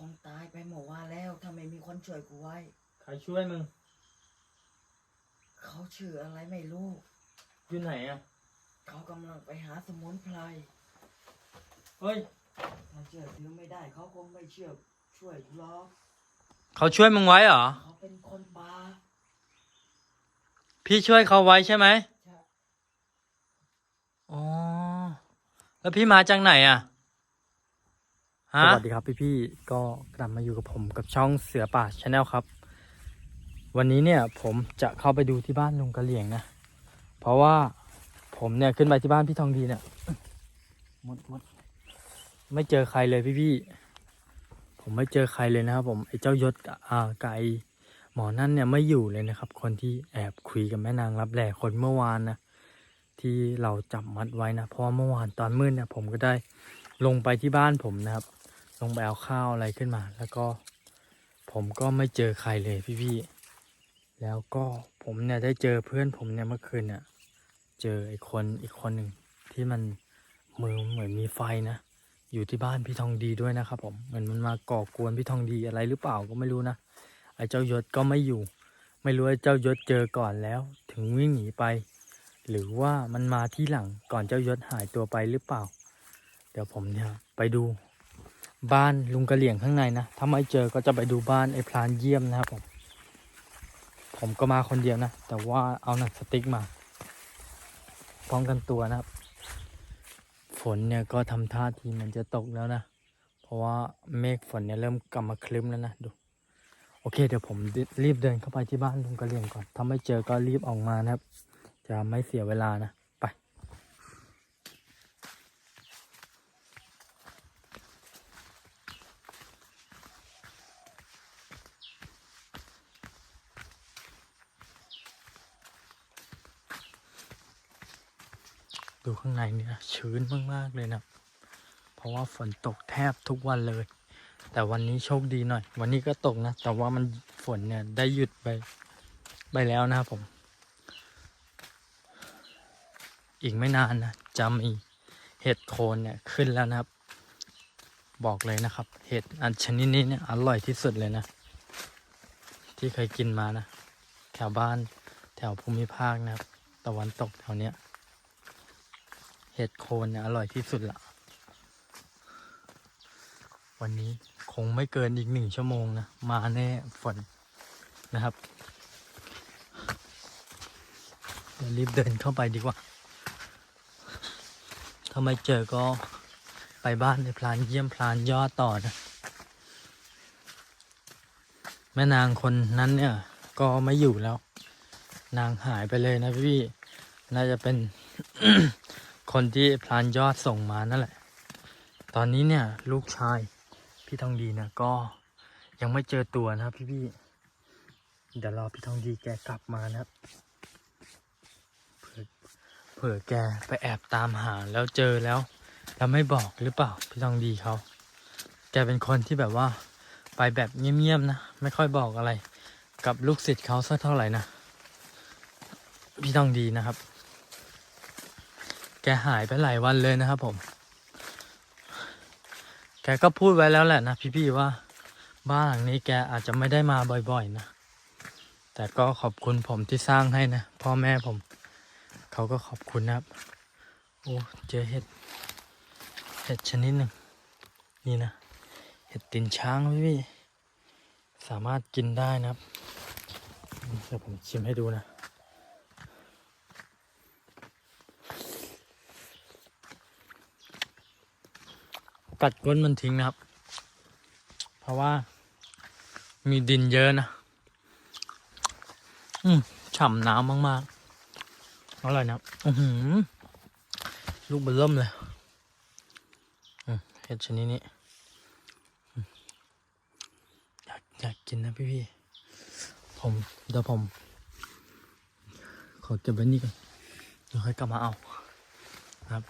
คงตายไปหมดว่าแล้วถ้าไม่มีคนช่วยกูไว้ ใครช่วยมึง เขาชื่ออะไรไม่รู้ อยู่ไหนอะ เขากำลังไปหาสมุนไพรเฮ้ย ถ้าเชื่อถือไม่ได้เขาคงไม่เชื่อช่วยกูหรอกเขาช่วยมึงไว้เหรอ เขาเป็นคนป่าพี่ช่วยเขาไว้ใช่ไหม ใช่ อ๋อ แล้วพี่มาจากไหนอะฮะ สวัสดีครับพี่ๆก็กลับมาอยู่กับผมกับช่องเสือป่าชาแนลครับ วันนี้เนี่ยผมจะเข้าไปดูที่บ้านลุงกะเหลี่ยงนะ เพราะว่าผมเนี่ยขึ้นไปที่บ้านพี่ทองดีเนี่ยมดมดไม่เจอใครเลยพี่ๆผมไม่เจอใครเลยนะครับ ผมไอ้เจ้ายศกับอ่าไก่หมอนั่นเนี่ยไม่อยู่เลยนะครับ คนที่แอบคุยกับแม่นางรับแหล่คนเมื่อวานนะที่เราจับมัดไว้นะเพราะว่าเมื่อวานตอนมืดเนี่ยผมก็ได้ลงไปที่บ้านผมนะครับ ลงไปเอาข้าวอะไรขึ้นมา แล้วก็ผมก็ไม่เจอใครเลยพี่ๆ แล้วก็ผมเนี่ยได้เจอเพื่อนผมเนี่ยเมื่อคืนเนี่ยเจอไอ้คนอีกคนหนึ่งที่มันมือเหมือนมีไฟนะ อยู่ที่บ้านพี่ทองดีด้วยนะครับผมเหมือนมันมาก่อกวนพี่ทองดีอะไรหรือเปล่าก็ไม่รู้นะไอ้เจ้ายศก็ไม่อยู่ ไม่รู้ไอ้เจ้ายศเจอก่อนแล้ว ถึงวิ่งหนีไป หรือว่ามันมาที่หลังก่อนเจ้ายศหายตัวไปหรือเปล่า เดี๋ยวผมเนี่ยไปดู บ้านลุงกะเหลี่ยงข้างในนะ ถ้าไม่เจอก็จะไปดูบ้านไอ้พลานเยี่ยมนะครับผม ผมก็มาคนเดียวนะ แต่ว่าเอาหนังสติ๊กมาป้องกันตัวนะครับ ฝนเนี่ยก็ทำท่าทีมันจะตกแล้วนะ เพราะว่าเมฆฝนเนี่ยเริ่มกลับมาคลึ้มแล้วนะดู โอเค เดี๋ยวผมรีบเดินเข้าไปที่บ้านลุงกะเหลี่ยงก่อน ถ้าไม่เจอก็รีบออกมานะครับ จะไม่เสียเวลานะ ไป ดูข้างในเนี่ยชื้นมากๆเลยนะ เพราะว่าฝนตกแทบทุกวันเลย แต่วันนี้โชคดีหน่อย วันนี้ก็ตกนะ แต่ว่ามันฝนเนี่ยได้หยุดไปไปแล้วนะครับผม อีกไม่นานนะจะมีเห็ดโคนเนี่ยขึ้นแล้วนะครับ บอกเลยนะครับ เห็ดอันชนิดนี้เนี่ยอร่อยที่สุดเลยนะ ที่เคยกินมานะ แถวบ้านแถวภูมิภาคนะครับ ตะวันตกแถวเนี้ย ห็ดโคนเนี่ยอร่อยที่สุดละวันนี้คงไม่เกินอีกหนึ่งชั่วโมงนะ มาแน่ฝนนะครับเดี๋ยวรีบเดินเข้าไปดีกว่า ถ้าไม่เจอก็ไปบ้านในพลานเยี่ยมพลานยอดต่อนะ แม่นางคนนั้นเนี่ย ก็ไม่อยู่แล้ว นางหายไปเลยนะพี่น่าจะเป็น คนที่พลานยอดส่งมานั่นแหละ ตอนนี้เนี่ยลูกชายพี่ทองดีนี่ยก็ยังไม่เจอตัวนะครับพี่พี่เดี๋ยวรอพี่ทองดีแกกลับมานะครับเผื่อเผื่อแกไปแอบตามหาแล้วเจอแล้วแล้วไม่บอกหรือเปล่าพี่ทองดีเขาแกเป็นคนที่แบบว่าไปแบบเงียบๆนะ ไม่ค่อยบอกอะไร กับลูกศิษย์เขาสักเท่าไหร่นะ พี่ทองดีนะครับ แกหายไปหลายวันเลยนะครับผม แกก็พูดไว้แล้วแหละนะพี่ๆว่า บ้านหลังนี้แกอาจจะไม่ได้มาบ่อยๆนะ แต่ก็ขอบคุณผมที่สร้างให้นะ พ่อแม่ผม เขาก็ขอบคุณนะครับ โอ้เจอเห็ด เห็ดชนิดหนึ่ง นี่นะ เห็ดตินช้างพี่ๆสามารถกินได้นะครับ เดี๋ยวผมชิมให้ดูนะ กัดก้นมันทิ้งนะครับ เพราะว่ามีดินเยอะนะ อืมฉ่ำน้ำมากๆอร่อยนะครับอือหือ ลูกเบลเริ่มเลยเห็ดชนิดนี้อยากอยากกินนะพี่พี่ๆผมเดี๋ยวผม ขอเก็บไว้นี่ก่อนเดี๋ยวค่อยกลับมาเอาครับ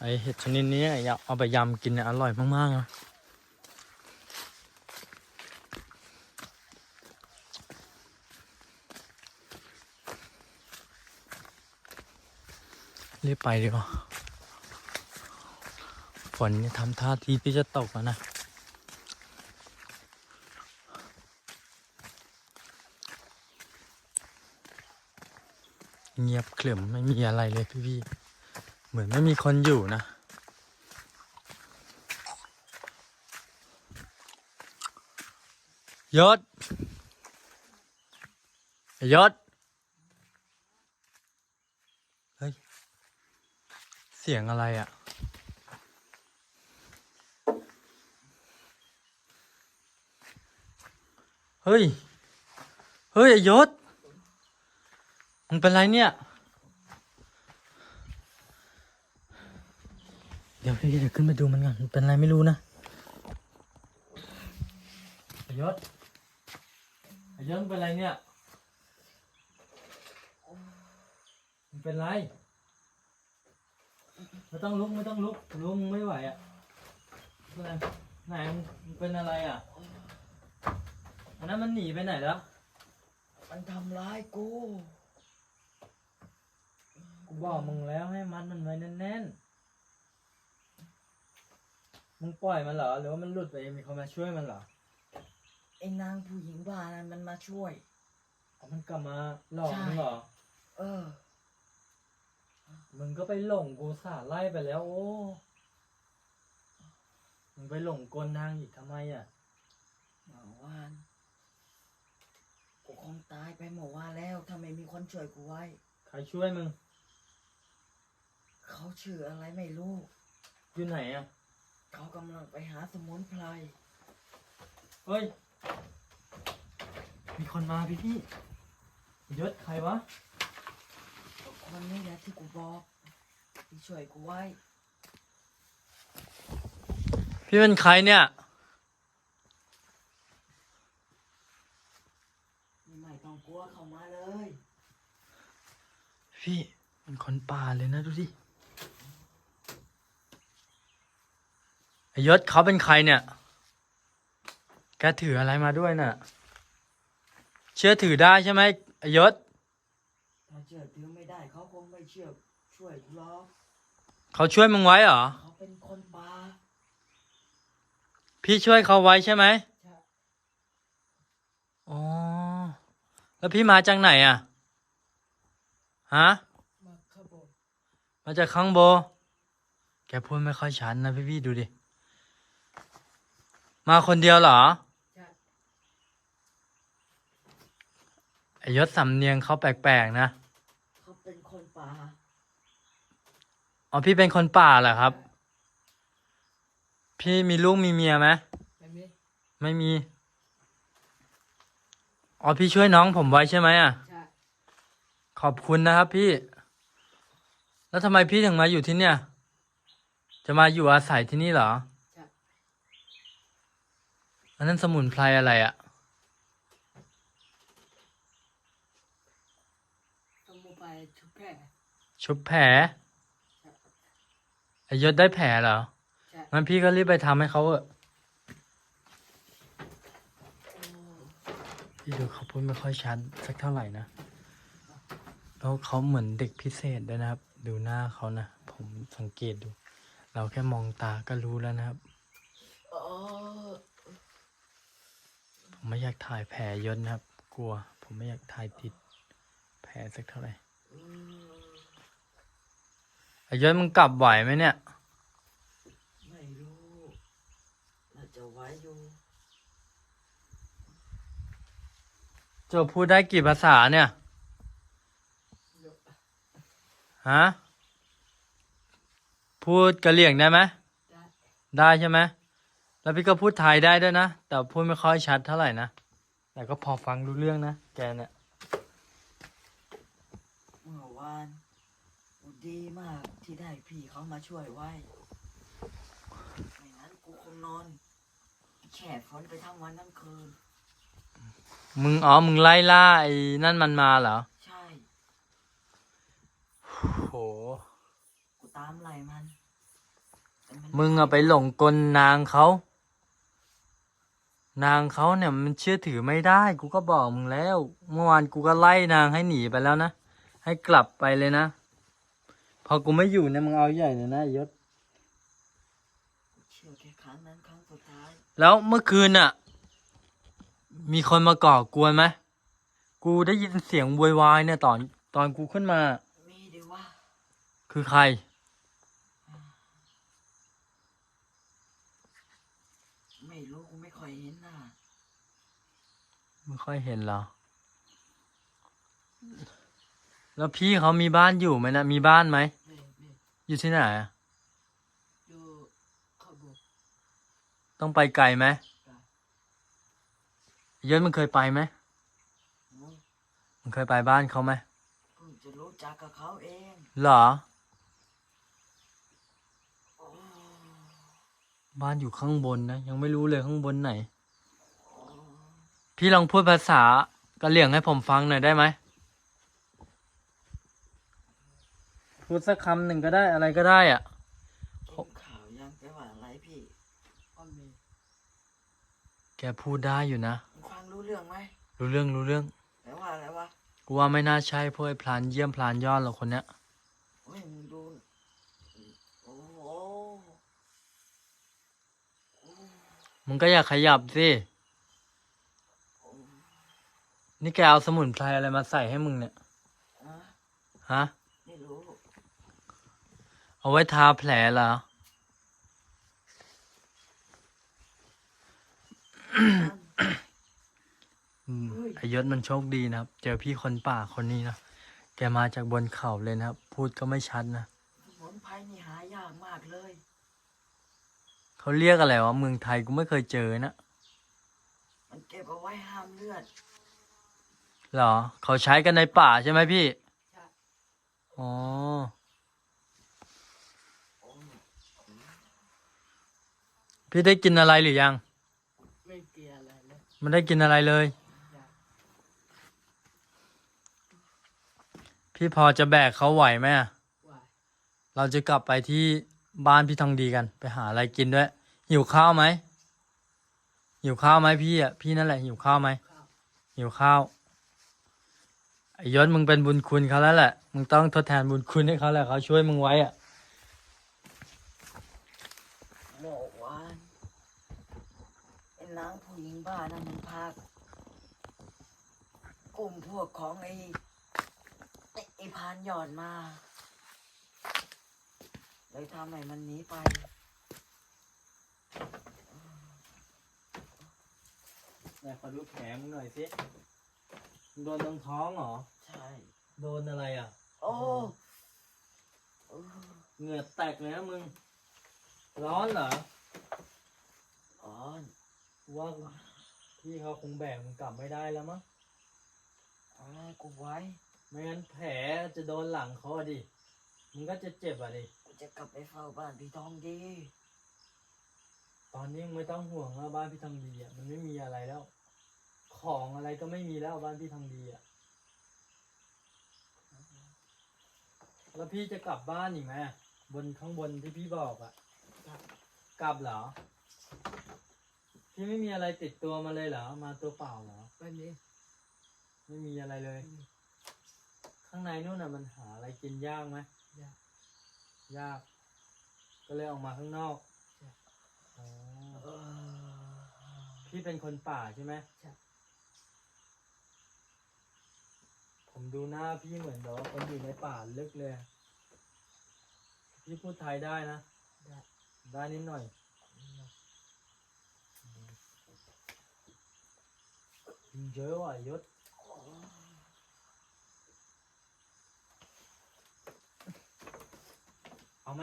ไอเห็ดชนิดนี้อยากเอาไปยำกินเนี่ยอร่อยมากๆนะรีบไปดีกว่าฝนทำท่าทีที่จะตกแล้วนะเงียบเขล่มไม่มีอะไรเลยพี่ๆ เหมือนไม่มีคนอยู่นะ ยศยศเฮ้ย เสียงอะไรอะ่ะ เฮ้ย เฮ้ยยศมึงเป็นไรเนี่ย เดี๋ยวพี่เดี๋ยวขึ้นไปดูมันก่อนมันเป็นอะไรไม่รู้นะไอ้ยศไอ้ยศมึงเป็นไรเนี่ยมึงเป็นไรไม่ต้องลุกไม่ต้องลุกลุกมึงไม่ไหวอะเป็นไรไหนมึงมึงเป็นอะไรอะอันนั้นมันหนีไปไหนแล้วมันทำร้ายกูกูบอกมึงแล้วให้มัดมันไว้แน่นๆ มึงปล่อยมันเหรอหรือว่ามันหลุดไปเองมีคนมาช่วยมันเหรอไอ้นางผู้หญิงบ้านั้นมันมาช่วย เอามันกลับมาหลอกใช่มึงเหรอ เออ มึงก็ไปหลงกูสาไล่ไปแล้ว โอ้ มึงไปหลงกลนางอีกทำไมอะเมื่อวาน กูคงตายไปเมื่อวานแล้วถ้าไม่มีคนช่วยกูไว้ ใครช่วยมึง เขาชื่ออะไรไม่รู้ อยู่ไหนอะ เขากำลังไปหาสมุนไพร เฮ้ย มีคนมาพี่พี่ยศใครวะ คนนี้แหละที่กูบอกที่ช่วยกูไว้ พี่เป็นใครเนี่ย ไม่ต้องกลัวเข้ามาเลย พี่มันคนป่าเลยนะดูดิ ไอ้ ยศเขาเป็นใครเนี่ย แกถืออะไรมาด้วยน่ะ เชื่อถือได้ใช่ไหมไอ้ยศ ถ้าเชื่อถือไม่ได้เขาคงไม่เชื่อช่วยกูหรอกเขาช่วยมึงไว้เหรอ เขาเป็นคนป่าพี่ช่วยเขาไว้ใช่ไหมใช่อ๋อ แล้วพี่มาจากไหนอะ ฮะ มาขบวนมาจากข้างโบ แกพูดไม่ค่อยชัดนะพี่พี่ๆดูดิ มาคนเดียวเหรอใช่ไอยศสำเนียงเขาแปลกๆนะเขาเป็นคนป่าอ๋อพี่เป็นคนป่าเหรอครับ พี่มีลูกมีเมียไหมไม่มีไม่มีอ๋อพี่ช่วยน้องผมไว้ใช่ไหมอะใช่ขอบคุณนะครับพี่ แล้วทำไมพี่ถึงมาอยู่ที่เนี่ย จะมาอยู่อาศัยที่นี่เหรอใช่ อันนั้นสมุนไพรอะไรอะสมุนไพรชุบแพรชุบแผลไอยศได้แผลเหรอใช่งั้นพี่ก็รีบไปทำให้เขาเถอะพี่ดูเขาพูดไม่ค่อยชัดสักเท่าไหร่นะ แล้วเขาเหมือนเด็กพิเศษด้วยนะครับ ดูหน้าเขานะ ผมสังเกตดู เราแค่มองตาก็รู้แล้วนะครับ เออ ผมไม่อยากถ่ายแผลยศนะครับ กลัว ผมไม่อยากถ่ายติดแผลสักเท่าไหร่อืมไอยศมึงกลับไหวไหมเนี่ย ไม่รู้น่าจะไว้อยู่โจพูดได้กี่ภาษาเนี่ยฮะพูดกะเหรี่ยงได้ไหมได้ได้ใช่ไหม แล้วพี่ก็พูดไทยได้ด้วยนะ แต่พูดไม่ค่อยชัดเท่าไหร่นะ แต่ก็พอฟังรู้เรื่องนะ แกเนี่ยเมื่อวานกูดีมากที่ได้พี่เขามาช่วยไว้ไม่งั้นกูคงนอนแช่ฝนไปทั้งวันทั้งคืน มึงอ๋อ มึงไล่ล่าไอ้นั่นมันมาเหรอ ใช่ โห กูตามไล่มันแต่น มึงอะไปหลงกลนางเขา นางเขาเนี่ยมันเชื่อถือไม่ได้ กูก็บอกมึงแล้ว เมื่อวานกูก็ไล่นางให้หนีไปแล้วนะ ให้กลับไปเลยนะ พอกูไม่อยู่เนี่ยมึงเอาใหญ่เลยนะยศ เชื่อแค่ครั้งนั้นครั้งสุดท้าย แล้วเมื่อคืนน่ะ มีคนมาก่อกวนไหมกูได้ยินเสียงโวยวายเนี่ยตอนตอนกูขึ้นมา มีดิว่า คือใคร ไม่รู้กูไม่ค่อยเห็นหน้าไม่ค่อยเห็นเหรอ แล้วพี่เขามีบ้านอยู่ไหมนะมีบ้านไหม ไม่ไม่อยู่ที่ไหนอะดูเขาบุกต้องไปไกลไหมไกลยศมันเคยไปไหมโอ้ยมันเคยไปบ้านเขาไหมเพิ่งจะรู้จักกับเขาเอง เหรอโอ้ บ้านอยู่ข้างบนนะยังไม่รู้เลยข้างบนไหนโอ้พี่ลองพูดภาษากะเหลี่ยงให้ผมฟังหน่อยได้ไหมพูดสักคำหนึ่งก็ได้อะไรก็ได้อะกินข่าวยังแปลว่าอะไรพี่ก็มีแกพูดได้อยู่นะมึงฟังรู้เรื่องไหมรู้เรื่องรู้เรื่องแปลว่าอะไรวะกูว่าไม่น่าใช่พวกไอ้พลานเยี่ยมพลานยอดหรอกคนเนี้ย เฮ้ยมึงดูโอ้โหโอ้ มึงก็อยากขยับสิโอ้นี่แกเอาสมุนไพรอะไรมาใส่ให้มึงเนี่ยอะฮะ ไม่รู้ เอาไว้ทาแผลเหรอ อืมไอยศมันโชคดีนะครับ เจอพี่คนป่าคนนี้นะ แกมาจากบนเขาเลยนะครับ พูดก็ไม่ชัดนะ สมุนไพรนี่หายากมากเลย เขาเรียกอะไรวะเมืองไทยกูไม่เคยเจอนะมันเก็บเอาไว้ห้ามเลือด เหรอ เขาใช้กันในป่าใช่ไหมพี่ใช่ อ๋อโอ้พี่ได้กินอะไรหรือยัง ไม่เกี่ยอะไรเลยไม่ได้กินอะไรเลย พี่พอจะแบกเขาไหวไหมอะว่าเราจะกลับไปที่ บ้านพี่ทองดีกัน ไปหาอะไรกินด้วย หิวข้าวไหมหิวข้าวไหมพี่อะพี่นั่นแหละหิวข้าวไหมหิวข้าวไอ้ยศมึงเป็นบุญคุณเขาแล้วแหละมึงต้องทดแทนบุญคุณให้เขาแหละเขาช่วยมึงไว้อะเมื่อวานไอ้นางผู้หญิงบ้านั่นมันพากลุ่มพวกของไอ้ไอ้พานหย่อดมา เลยทำให้มันหนีไปไหนขอดูแผลมึงหน่อยสิโดนตรงท้องเหรอ ใช่โดนอะไรอะ โอ้เออเหงื่อแตกเลยนะมึง ร้อนเหรออ่อนว่าพี่เขาคงแบกมึงกลับไม่ได้แล้วมั้งเอาไว้กูไว้ ไม่งั้นแผลจะโดนหลังเขาอะดิ มึงก็จะเจ็บอะดิกู จะกลับไปเฝ้าบ้านพี่ทองดี ตอนนี้มึงไม่ต้องห่วงแล้วบ้านพี่ทองดีอะมันไม่มีอะไรแล้ว ของอะไรก็ไม่มีแล้วบ้านพี่ทองดีอะแล้วพี่จะกลับบ้านอีกไหมอะบนข้างบนที่พี่บอกอะกลับเหรอ พี่ไม่มีอะไรติดตัวมาเลยเหรอ มาตัวเปล่าเหรอไม่มีไม่มีอะไรเลย ข้างในนู่นน่ะมันหาอะไรกินยากไหม ยากยาก ก็เลยออกมาข้างนอกใช่อ๋อเออพี่เป็นคนป่าใช่ไหมใช่ ผมดูหน้าพี่เหมือนแบบว่าคนอยู่ในป่าลึกเลย พี่พูดไทยได้นะ ได้ได้นิดหน่อยยิงเยอะว่ะยศ เอาไหม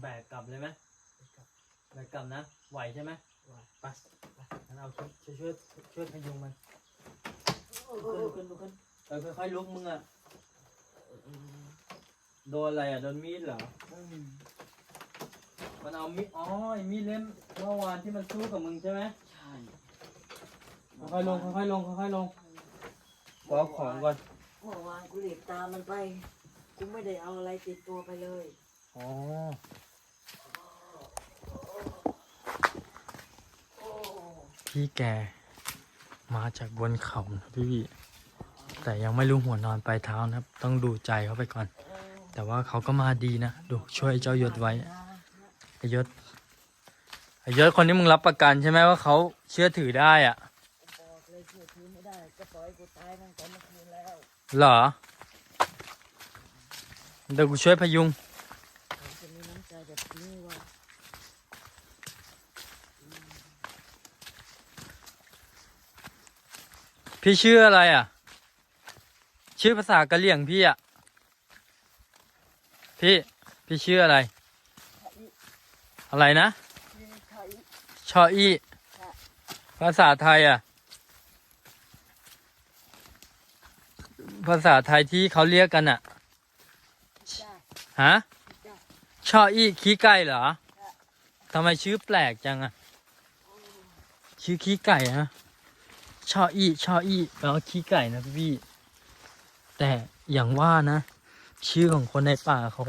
แบกกลับเลยไหมแบกกลับนะ ไหวใช่ไหมไหวไปไปงั้นเอาช่วยช่วยช่วยช่วยพยุงมันลุกขึ้นลุกขึ้นลุกขึ้นเออค่อยๆลุกมึงอะโดนอะไรอะโดนมีดเหรออืมมันเอามีดอ๋อไอ้มีดเล่มเมื่อวานที่มันสู้กับมึงใช่ไหมใช่ค่อยๆลงค่อยๆลงค่อยๆลงเอาของก่อนเมื่อวานกูหลีบตามมันไป กูไม่ได้เอาอะไรติดตัวไปเลย อ๋อโอ้พี่แกมาจากบนเขานะพี่พี่แต่ยังไม่รู้หัวนอนปลายเท้านะครับ ต้องดูใจเขาไปก่อน แต่ว่าเขาก็มาดีนะ ดูช่วยเจ้ายศไว้ไอยศไอยศคนนี้มึงรับประกันใช่ไหมว่าเขาเชื่อถือได้อะบอกเลยเชื่อถือไม่ได้ก็ปล่อยกูตายตั้งแต่เมื่อคืนแล้ว เหรอเดี๋ยวกูช่วยพยุง เขาจะมีน้ำใจแบบนี้วะ พี่ชื่ออะไรอะ ชื่อภาษากะเหรี่ยงพี่อะ พี่พี่ชื่ออะไร อะไรนะพี่ไทยชออีภาษาไทยอะ ภาษาไทยที่เขาเรียกกันอะ ฮะ ชออีขี้ไก่เหรอทำไมชื่อแปลกจังอะ ชื่อขี้ไก่ฮะ ชออี้ชออี้แปลว่าขี้ไก่นะพี่ แต่อย่างว่านะ ชื่อของคนในป่าเขา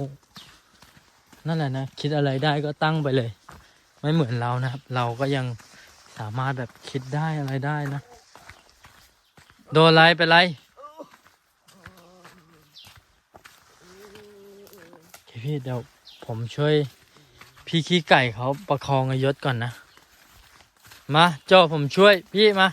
นั่นแหละนะ คิดอะไรได้ก็ตั้งไปเลย ไม่เหมือนเรานะครับ เราก็ยังสามารถแบบคิดได้อะไรได้นะ โดนอะไรเป็นไรพี่เดี๋ยวผมช่วย พี่ขี้ไก่เขาประคองอยศก่อนนะ มาโจผมช่วยพี่มา